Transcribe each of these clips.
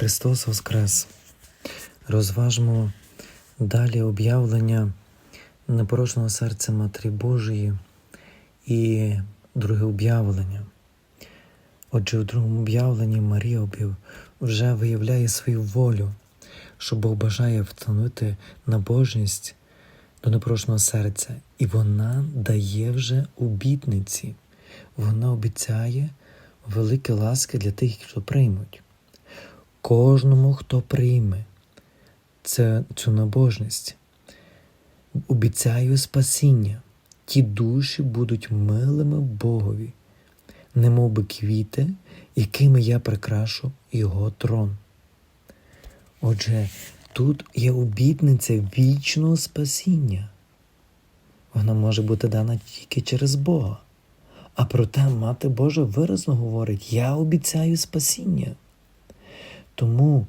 Христос Воскрес! Розважмо далі об'явлення непорочного серця Матері Божої і друге об'явлення. Отже, у другому об'явленні Марія вже виявляє свою волю, що Бог бажає встановити набожність до непорочного серця, і вона дає вже обітниці. Вона обіцяє великі ласки для тих, хто приймуть кожному, хто прийме цю набожність. Обіцяю спасіння. Ті душі будуть милими Богові, немов би квіти, якими я прикрашу його трон. Отже, тут є обітниця вічного спасіння. Вона може бути дана тільки через Бога. А проте Мати Божа виразно говорить: Я обіцяю спасіння. Тому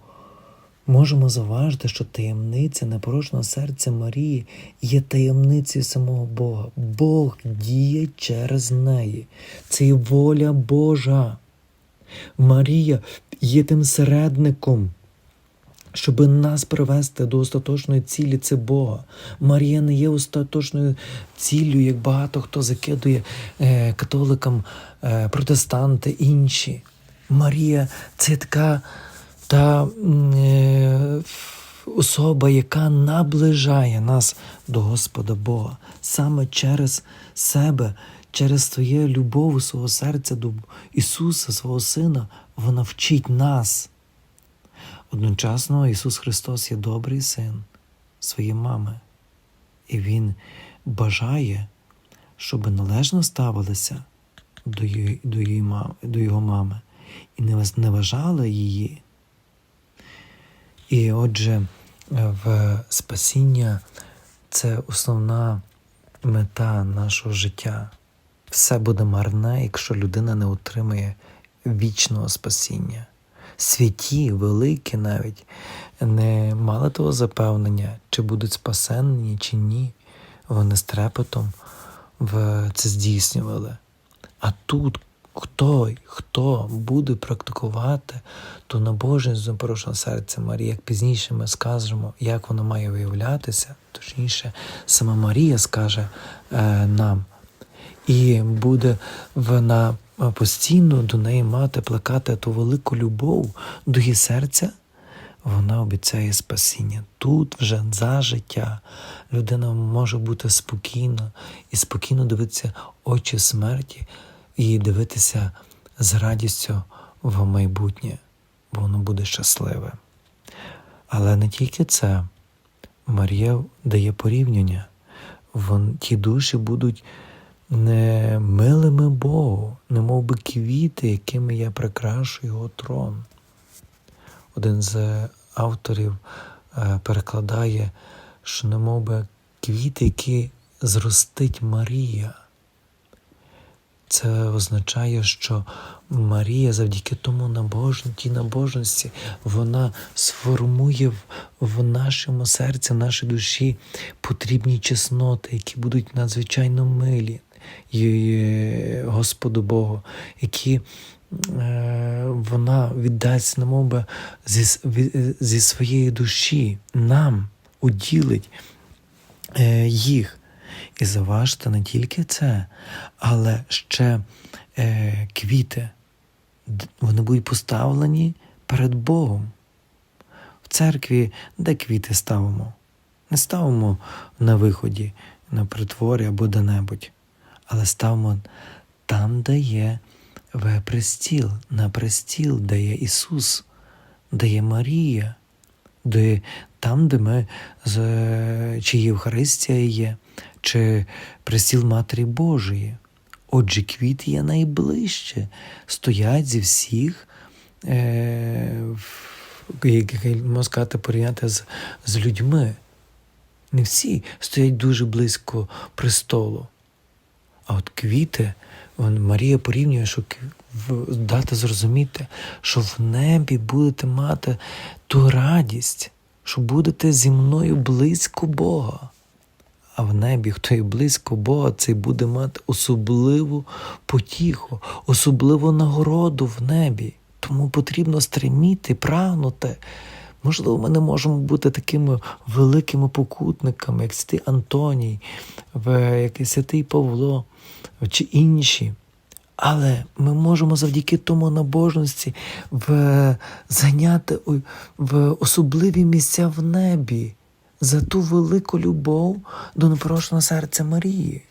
можемо заважити, що таємниця непорочного серця Марії є таємницею самого Бога. Бог діє через неї. Це є воля Божа. Марія є тим середником. Щоб нас привести до остаточної цілі, це Бога. Марія не є остаточною ціллю, як багато хто закидує е, католикам, е, протестанти, інші. Марія це така та е, особа, яка наближає нас до Господа Бога саме через себе, через своє любов свого серця до Ісуса, свого Сина, вона вчить нас. Одночасно Ісус Христос є добрий син своєї мами, і Він бажає, щоб належно ставилися до, її, до, її до його мами і не зневажали її. І отже, в спасіння це основна мета нашого життя. Все буде марне, якщо людина не отримає вічного спасіння. Святі, великі навіть не мали того запевнення, чи будуть спасенні, чи ні. Вони з трепетом в це здійснювали. А тут хто, хто буде практикувати ту набожність з непорушного серця Марії, як пізніше ми скажемо, як воно має виявлятися, точніше, сама Марія скаже е, нам, і буде вона постійно до неї мати, плекати ту велику любов до її серця. Вона обіцяє спасіння. Тут вже за життя людина може бути спокійна і спокійно дивитися очі смерті і дивитися з радістю в майбутнє, бо воно буде щасливе. Але не тільки це. Марія дає порівняння. Вон, ті душі будуть не милими Богу, не мов би квіти, якими я прикрашу його трон. Один з авторів е, перекладає, що не мов би квіти, які зростить Марія. Це означає, що Марія завдяки тому набожн, тій набожності вона сформує в, нашому серці, в нашій душі потрібні чесноти, які будуть надзвичайно милі Господу Богу, які е, вона віддасть немов би, зі, зі своєї душі нам уділить е, їх. І заважте не тільки це, але ще е, квіти. Вони будуть поставлені перед Богом. В церкві де квіти ставимо? Не ставимо на виході, на притворі або де-небудь, але ставимо там, де є в престіл, на престіл, де є Ісус, де є Марія, де, там, де ми, з- чи Євхаристія є, чи престіл Матері Божої. Отже, квіти є найближче, стоять зі всіх, е, як можна сказати, порівняти з, з людьми. Не всі стоять дуже близько престолу. А от квіти, вон, Марія порівнює, що дати зрозуміти, що в небі будете мати ту радість, що будете зі мною близько Бога. А в небі, хто є близько Бога, цей буде мати особливу потіху, особливу нагороду в небі. Тому потрібно стреміти, прагнути. Можливо, ми не можемо бути такими великими покутниками, як святий Антоній, як святий Павло чи інші. Але ми можемо завдяки тому набожності в, зайняти в особливі місця в небі за ту велику любов до непрошеного серця Марії.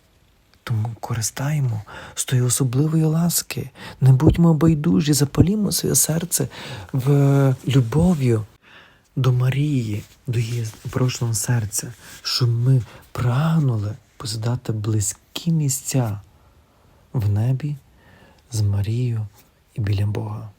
Тому користаємо з тої особливої ласки, не будьмо байдужі, запалімо своє серце в любов'ю до Марії, до її непрошеного серця, щоб ми прагнули позидати близькі місця в небі з Марією і біля Бога.